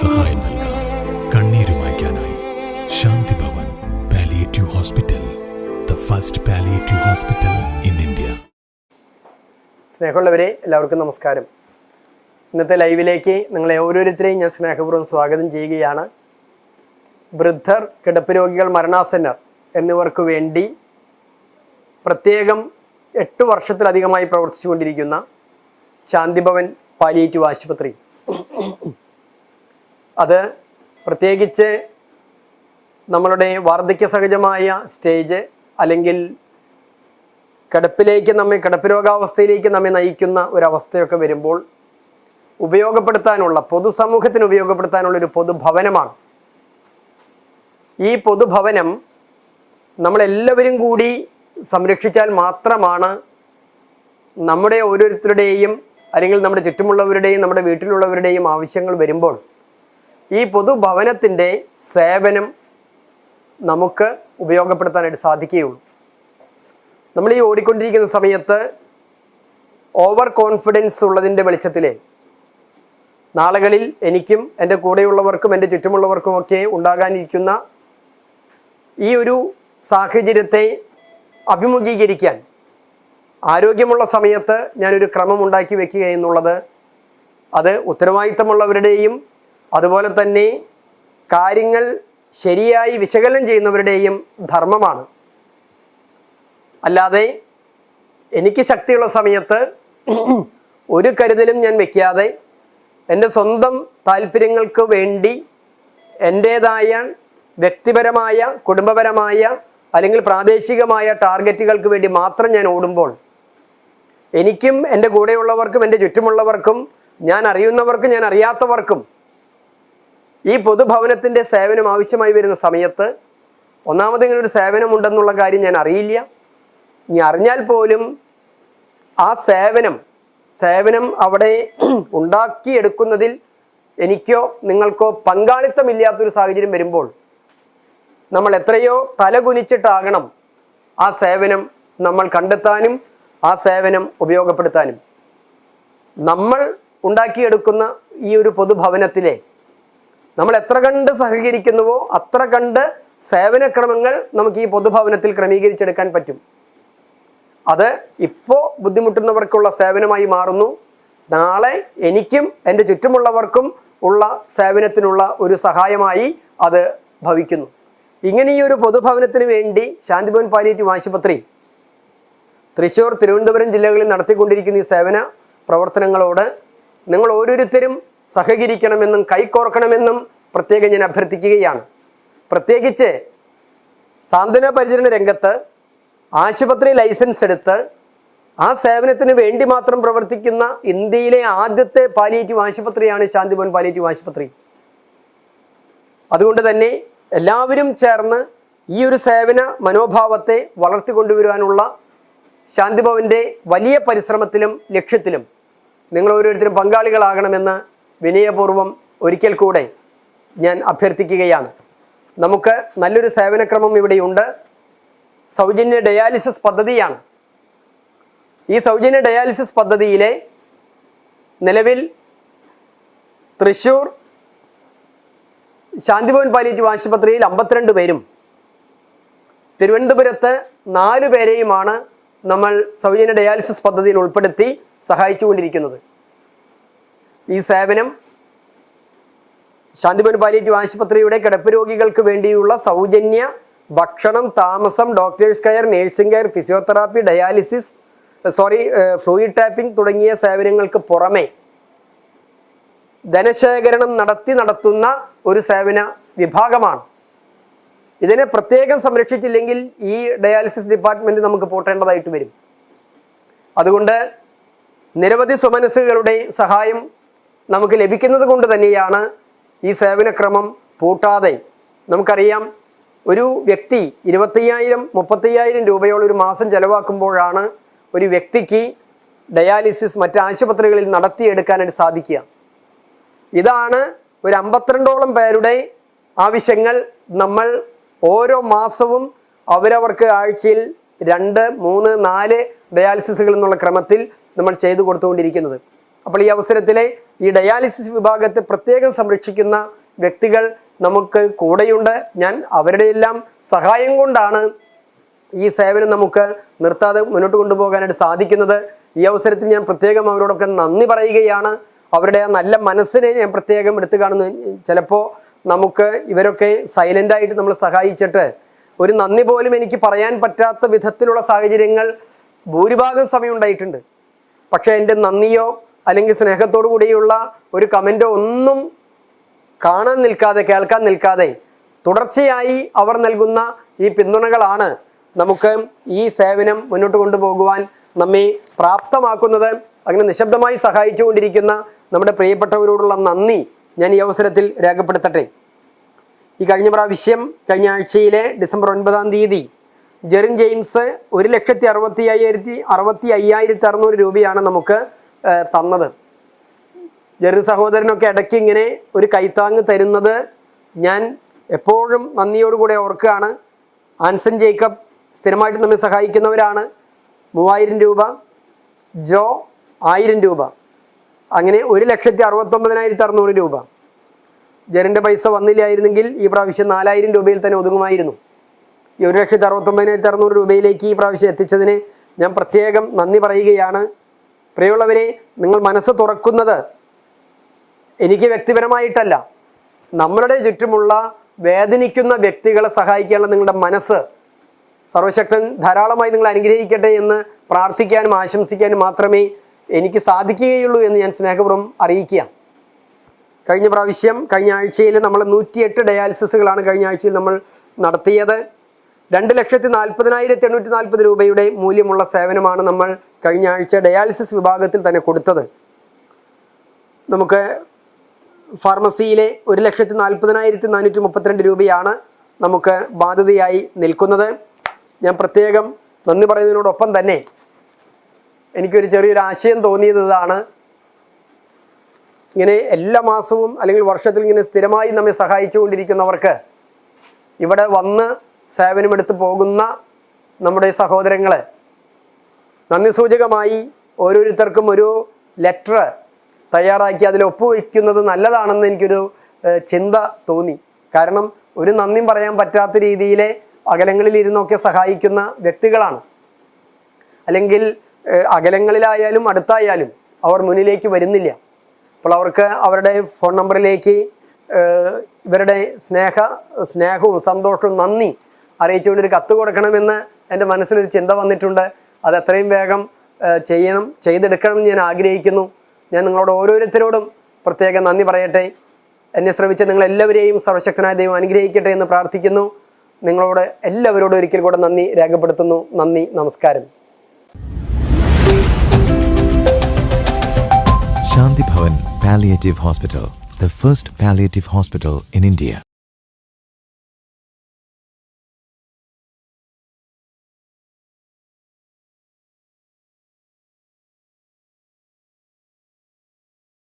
സഹായം നൽകാം കണ്ണീരുമായ്ക്കാനായി Shanti Bhavan palliative hospital the first palliative hospital in India സ്നേഹമുള്ളവരെ എല്ലാവർക്കും നമസ്കാരം. ഇന്നത്തെ ലൈവിലേക്ക് നിങ്ങളെ ഓരോരുത്തരെയും ഞാൻ സ്നേഹപൂർവം സ്വാഗതം ചെയ്യുകയാണ്. വൃദ്ധർ കിടപ്പ് രോഗികൾ മരണാസന്നർ എന്നിവർക്ക് വേണ്ടി പ്രത്യേകം എട്ട് വർഷത്തിലധികമായി പ്രവർത്തിച്ചുകൊണ്ടിരിക്കുന്ന ശാന്തിഭവൻ പാലിയേറ്റീവ് ആശുപത്രി. അത് പ്രത്യേകിച്ച് നമ്മളുടെ വാർദ്ധക്യ സഹജമായ സ്റ്റേജ് അല്ലെങ്കിൽ കിടപ്പിലേക്ക് നമ്മെ കിടപ്പ് രോഗാവസ്ഥയിലേക്ക് നമ്മെ നയിക്കുന്ന ഒരവസ്ഥയൊക്കെ വരുമ്പോൾ ഉപയോഗപ്പെടുത്താനുള്ള പൊതുസമൂഹത്തിന് ഉപയോഗപ്പെടുത്താനുള്ള ഒരു പൊതുഭവനമാണ്. ഈ പൊതുഭവനം നമ്മളെല്ലാവരും കൂടി സംരക്ഷിച്ചാൽ മാത്രമാണ് നമ്മുടെ ഓരോരുത്തരുടെയും അല്ലെങ്കിൽ നമ്മുടെ ചുറ്റുമുള്ളവരുടെയും നമ്മുടെ വീട്ടിലുള്ളവരുടെയും ആവശ്യങ്ങൾ വരുമ്പോൾ ഈ പൊതുഭവനത്തിന്റെ സേവനം നമുക്ക് ഉപയോഗപ്പെടുത്താനായിട്ട് സാധിക്കുകയുള്ളൂ. നമ്മൾ ഈ ഓടിക്കൊണ്ടിരിക്കുന്ന സമയത്ത് ഓവർ കോൺഫിഡൻസ് ഉള്ളതിന്റെ വെളിച്ചത്തിൽ നാളുകളിൽ എനിക്കും എന്റെ കൂടെയുള്ളവർക്കും എന്റെ ചുറ്റുമുള്ളവർക്കുമൊക്കെ ഉണ്ടാകാനിരിക്കുന്ന ഈ ഒരു സാഹചര്യത്തെ അഭിമുഖീകരിക്കാൻ ആരോഗ്യമുള്ള സമയത്ത് ഞാനൊരു ക്രമം ഉണ്ടാക്കി വെക്കുക എന്നുള്ളത് അത് ഉത്തരവാദിത്തമുള്ളവരുടെയും അതുപോലെ തന്നെ കാര്യങ്ങൾ ശരിയായി വിശകലനം ചെയ്യുന്നവരുടെയും ധർമ്മമാണ്. അല്ലാതെ എനിക്ക് ശക്തിയുള്ള സമയത്ത് ഒരു കരുതലും ഞാൻ വെക്കാതെ എന്റെ സ്വന്തം താല്പര്യങ്ങൾക്ക് വേണ്ടി എന്റേതായ വ്യക്തിപരമായ കുടുംബപരമായ അല്ലെങ്കിൽ പ്രാദേശികമായ ടാർഗറ്റുകൾക്ക് വേണ്ടി മാത്രം ഞാൻ ഓടുമ്പോൾ എനിക്കും എന്റെ കൂടെയുള്ളവർക്കും എന്റെ ചുറ്റുമുള്ളവർക്കും ഞാൻ അറിയുന്നവർക്കും ഞാൻ അറിയാത്തവർക്കും ഈ പൊതുഭവനത്തിന്റെ സേവനം ആവശ്യമായി വരുന്ന സമയത്ത് ഒന്നാമത് ഇങ്ങനെ ഒരു സേവനമുണ്ടെന്നുള്ള കാര്യം ഞാൻ അറിയില്ല. ഇനി അറിഞ്ഞാൽ പോലും ആ സേവനം സേവനം അവിടെ ഉണ്ടാക്കിയെടുക്കുന്നതിൽ എനിക്കോ നിങ്ങൾക്കോ പങ്കാളിത്തമില്ലാത്തൊരു സാഹചര്യം വരുമ്പോൾ നമ്മൾ എത്രയോ തലകുനിച്ചിട്ടാകണം ആ സേവനം നമ്മൾ കണ്ടെത്താനും ആ സേവനം ഉപയോഗപ്പെടുത്താനും. നമ്മൾ ഉണ്ടാക്കിയെടുക്കുന്ന ഈ ഒരു പൊതുഭവനത്തിലെ നമ്മൾ എത്ര കണ്ട് സഹകരിക്കുന്നുവോ അത്ര കണ്ട് സേവനക്രമങ്ങൾ നമുക്ക് ഈ പൊതുഭവനത്തിൽ ക്രമീകരിച്ചെടുക്കാൻ പറ്റും. അത് ഇപ്പോൾ ബുദ്ധിമുട്ടുന്നവർക്കുള്ള സേവനമായി മാറുന്നു. നാളെ എനിക്കും എന്റെ ചുറ്റുമുള്ളവർക്കും ഉള്ള സേവനത്തിനുള്ള ഒരു സഹായമായി അത് ഭവിക്കുന്നു. ഇങ്ങനെ ഈ ഒരു പൊതുഭവനത്തിന് വേണ്ടി ശാന്തിഭവൻ പാലിയേറ്റീവ് ആശുപത്രി തൃശ്ശൂർ തിരുവനന്തപുരം ജില്ലകളിൽ നടത്തിക്കൊണ്ടിരിക്കുന്ന ഈ സേവന പ്രവർത്തനങ്ങളോട് നിങ്ങൾ ഓരോരുത്തരും സഹകരിക്കണമെന്നും കൈക്കോർക്കണമെന്നും പ്രത്യേകം ഞാൻ അഭ്യർത്ഥിക്കുകയാണ്. പ്രത്യേകിച്ച് സാന്ത്വന പരിചരണ രംഗത്ത് ആശുപത്രി ലൈസൻസ് എടുത്ത് ആ സേവനത്തിന് വേണ്ടി മാത്രം പ്രവർത്തിക്കുന്ന ഇന്ത്യയിലെ ആദ്യത്തെ പാലിയേറ്റീവ് ആശുപത്രിയാണ് ശാന്തിഭവൻ പാലിയേറ്റീവ് ആശുപത്രി. അതുകൊണ്ട് തന്നെ എല്ലാവരും ചേർന്ന് ഈ ഒരു സേവന മനോഭാവത്തെ വളർത്തിക്കൊണ്ടുവരുവാനുള്ള ശാന്തിഭവന്റെ വലിയ പരിശ്രമത്തിലും ലക്ഷ്യത്തിലും നിങ്ങൾ ഓരോരുത്തരും പങ്കാളികളാകണമെന്ന് വിനയപൂർവം ഒരിക്കൽ കൂടെ ഞാൻ അഭ്യർത്ഥിക്കുകയാണ്. നമുക്ക് നല്ലൊരു സേവനക്രമം ഇവിടെയുണ്ട്. സൗജന്യ ഡയാലിസിസ് പദ്ധതിയാണ്. ഈ സൗജന്യ ഡയാലിസിസ് പദ്ധതിയിലെ നിലവിൽ തൃശ്ശൂർ ശാന്തിഭവൻ പാലിയേറ്റീവ് ആശുപത്രിയിൽ അമ്പത്തിരണ്ട് പേരും തിരുവനന്തപുരത്ത് നാല് പേരെയുമാണ് നമ്മൾ സൗജന്യ ഡയാലിസിസ് പദ്ധതിയിൽ ഉൾപ്പെടുത്തി സഹായിച്ചുകൊണ്ടിരിക്കുന്നത്. ഈ സേവനം ശാന്തിഭവൻ പാലിയേറ്റീവ് ആശുപത്രിയുടെ കിടപ്പ് രോഗികൾക്ക് വേണ്ടിയുള്ള സൗജന്യ ഭക്ഷണം താമസം doctors care nursing care physiotherapy dialysis sorry fluid tapping തുടങ്ങിയ സേവനങ്ങൾക്ക് പുറമെ ധനശേഖരണം നടത്തി നടത്തുന്ന ഒരു സേവന വിഭാഗമാണ്. ഇതിനെ പ്രത്യേകം സംരക്ഷിച്ചില്ലെങ്കിൽ ഈ ഡയാലിസിസ് ഡിപ്പാർട്ട്മെന്റ് നമുക്ക് പോട്ടേണ്ടതായിട്ട് വരും. അതുകൊണ്ട് നിരവധി സുമനസ്സുകളുടെ സഹായം നമുക്ക് ലഭിക്കുന്നത് കൊണ്ട് തന്നെയാണ് ഈ സേവനക്രമം പൂട്ടാതെ നമുക്കറിയാം ഒരു വ്യക്തി ഇരുപത്തയ്യായിരം മുപ്പത്തയ്യായിരം രൂപയോളം ഒരു മാസം ചെലവാക്കുമ്പോഴാണ് ഒരു വ്യക്തിക്ക് ഡയാലിസിസ് മറ്റ് ആശുപത്രികളിൽ നടത്തിയെടുക്കാനായിട്ട് സാധിക്കുക. ഇതാണ് ഒരു അമ്പത്തിരണ്ടോളം പേരുടെ ആവശ്യങ്ങൾ. നമ്മൾ ഓരോ മാസവും അവരവർക്ക് ആഴ്ചയിൽ രണ്ട് മൂന്ന് നാല് ഡയാലിസിസുകൾ എന്നുള്ള ക്രമത്തിൽ നമ്മൾ ചെയ്തു കൊടുത്തുകൊണ്ടിരിക്കുന്നത്. അപ്പോൾ ഈ അവസരത്തിലെ ഈ ഡയാലിസിസ് വിഭാഗത്തെ പ്രത്യേകം സംരക്ഷിക്കുന്ന വ്യക്തികൾ നമുക്ക് കൂടെയുണ്ട്. ഞാൻ അവരുടെ എല്ലാം സഹായം കൊണ്ടാണ് ഈ സേവനം നമുക്ക് നിർത്താതെ മുന്നോട്ട് കൊണ്ടുപോകാനായിട്ട് സാധിക്കുന്നത്. ഈ അവസരത്തിൽ ഞാൻ പ്രത്യേകം അവരോടൊക്കെ നന്ദി പറയുകയാണ്. അവരുടെ ആ നല്ല മനസ്സിനെ ഞാൻ പ്രത്യേകം എടുത്തു കാണുന്നു. ചിലപ്പോൾ നമുക്ക് ഇവരൊക്കെ സൈലന്റായിട്ട് നമ്മൾ സഹായിച്ചിട്ട് ഒരു നന്ദി പോലും എനിക്ക് പറയാൻ പറ്റാത്ത വിധത്തിലുള്ള സാഹചര്യങ്ങൾ ഭൂരിഭാഗം സമയം ഉണ്ടായിട്ടുണ്ട്. പക്ഷേ എന്റെ നന്ദിയോ അല്ലെങ്കിൽ സ്നേഹത്തോടു കൂടിയുള്ള ഒരു കമന്റോ ഒന്നും കാണാൻ നിൽക്കാതെ കേൾക്കാൻ നിൽക്കാതെ തുടർച്ചയായി അവർ നൽകുന്ന ഈ പിന്തുണകളാണ് നമുക്ക് ഈ സേവനം മുന്നോട്ട് കൊണ്ടുപോകുവാൻ നമ്മെ പ്രാപ്തമാക്കുന്നത്. അങ്ങനെ നിശബ്ദമായി സഹായിച്ചുകൊണ്ടിരിക്കുന്ന നമ്മുടെ പ്രിയപ്പെട്ടവരോടുള്ള നന്ദി ഞാൻ ഈ അവസരത്തിൽ രേഖപ്പെടുത്തട്ടെ. ഈ കഴിഞ്ഞ പ്രാവശ്യം കഴിഞ്ഞ ആഴ്ചയിലെ ഡിസംബർ ഒൻപതാം തീയതി ജെറിൻ ജെയിംസ് ഒരു ലക്ഷത്തി അറുപത്തി അയ്യായിരത്തി അറുപത്തി അയ്യായിരത്തി അറുന്നൂറ് രൂപയാണ് നമുക്ക് തന്നത്. ജെറു സഹോദരനൊക്കെ ഇടയ്ക്ക് ഇങ്ങനെ ഒരു കൈത്താങ് തരുന്നത് ഞാൻ എപ്പോഴും നന്ദിയോടുകൂടെ ഓർക്കുകയാണ്. ആൻസൺ ജേക്കബ് സ്ഥിരമായിട്ട് നമ്മെ സഹായിക്കുന്നവരാണ്. മൂവായിരം രൂപ. ജോ ആയിരം രൂപ. അങ്ങനെ ഒരു ലക്ഷത്തി അറുപത്തൊമ്പതിനായിരത്തി അറുന്നൂറ് രൂപ. ജെറിന്റെ പൈസ വന്നില്ലായിരുന്നെങ്കിൽ ഈ പ്രാവശ്യം നാലായിരം രൂപയിൽ തന്നെ ഒതുങ്ങുമായിരുന്നു. ഈ ഒരു ലക്ഷത്തി അറുപത്തൊമ്പതിനായിരത്തി അറുന്നൂറ് രൂപയിലേക്ക് ഈ പ്രാവശ്യം എത്തിച്ചതിന് ഞാൻ പ്രത്യേകം നന്ദി പറയുകയാണ്. പ്രിയമുള്ളവരെ നിങ്ങൾ മനസ്സ് തുറക്കുന്നത് എനിക്ക് വ്യക്തിപരമായിട്ടല്ല. നമ്മളുടെ ചുറ്റുമുള്ള വേദനിക്കുന്ന വ്യക്തികളെ സഹായിക്കാനുള്ള നിങ്ങളുടെ മനസ്സ് സർവശക്തൻ ധാരാളമായി നിങ്ങൾ അനുഗ്രഹിക്കട്ടെ എന്ന് പ്രാർത്ഥിക്കാനും ആശംസിക്കാനും മാത്രമേ എനിക്ക് സാധിക്കുകയുള്ളൂ എന്ന് ഞാൻ സ്നേഹപൂർവം അറിയിക്കുക കഴിഞ്ഞ പ്രാവശ്യം കഴിഞ്ഞ ആഴ്ചയിൽ നമ്മൾ നൂറ്റിയെട്ട് ഡയാലിസിസുകളാണ് കഴിഞ്ഞ ആഴ്ചയിൽ നമ്മൾ നടത്തിയത്. രണ്ട് ലക്ഷത്തി നാൽപ്പതിനായിരത്തി എണ്ണൂറ്റി നാൽപ്പത് രൂപയുടെ മൂല്യമുള്ള സേവനമാണ് നമ്മൾ കഴിഞ്ഞ ആഴ്ച ഡയാലിസിസ് വിഭാഗത്തിൽ തന്നെ കൊടുത്തത്. നമുക്ക് ഫാർമസിയിലെ ഒരു ലക്ഷത്തി നാൽപ്പതിനായിരത്തി നാനൂറ്റി മുപ്പത്തിരണ്ട് രൂപയാണ് നമുക്ക് ബാധ്യതയായി നിൽക്കുന്നത്. ഞാൻ പ്രത്യേകം നന്ദി പറയുന്നതിനോടൊപ്പം തന്നെ എനിക്കൊരു ചെറിയൊരു ആശയം തോന്നിയത് ഇതാണ് ഇങ്ങനെ എല്ലാ മാസവും അല്ലെങ്കിൽ വർഷത്തിൽ ഇങ്ങനെ സ്ഥിരമായി നമ്മെ സഹായിച്ചുകൊണ്ടിരിക്കുന്നവർക്ക് ഇവിടെ വന്ന് സേവനമെടുത്ത് പോകുന്ന നമ്മുടെ സഹോദരങ്ങളെ നന്ദി സൂചകമായി ഓരോരുത്തർക്കും ഒരു ലെറ്റർ തയ്യാറാക്കി അതിൽ ഒപ്പുവെക്കുന്നത് നല്ലതാണെന്ന് എനിക്കൊരു ചിന്ത തോന്നി. കാരണം ഒരു നന്ദി പറയാൻ പറ്റാത്ത രീതിയിലെ അകലങ്ങളിൽ ഇരുന്നൊക്കെ സഹായിക്കുന്ന വ്യക്തികളാണ്. അല്ലെങ്കിൽ അകലങ്ങളിലായാലും അടുത്തായാലും അവർ മുന്നിലേക്ക് വരുന്നില്ല. അപ്പോൾ അവർക്ക് അവരുടെ ഫോൺ നമ്പറിലേക്ക് ഇവരുടെ സ്നേഹ സ്നേഹവും സന്തോഷവും നന്ദി അറിയിച്ചുകൊണ്ട് ഒരു കത്ത് കൊടുക്കണമെന്ന് എന്റെ മനസ്സിലൊരു ചിന്ത വന്നിട്ടുണ്ട്. അത് എത്രയും വേഗം ചെയ്യണം ചെയ്യണം ചെയ്തെടുക്കണമെന്ന് ഞാൻ ആഗ്രഹിക്കുന്നു. ഞാൻ നിങ്ങളോട് ഓരോരുത്തരോടും പ്രത്യേകം നന്ദി പറയട്ടെ. എന്നെ ശ്രമിച്ച നിങ്ങളെല്ലാവരെയും സർവശക്തനായ ദൈവം അനുഗ്രഹിക്കട്ടെ എന്ന് പ്രാർത്ഥിക്കുന്നു. നിങ്ങളോട് എല്ലാവരോടും ഒരിക്കൽ കൂടെ നന്ദി രേഖപ്പെടുത്തുന്നു. നന്ദി നമസ്കാരം. Shanti Bhavan palliative hospital the first palliative hospital in India.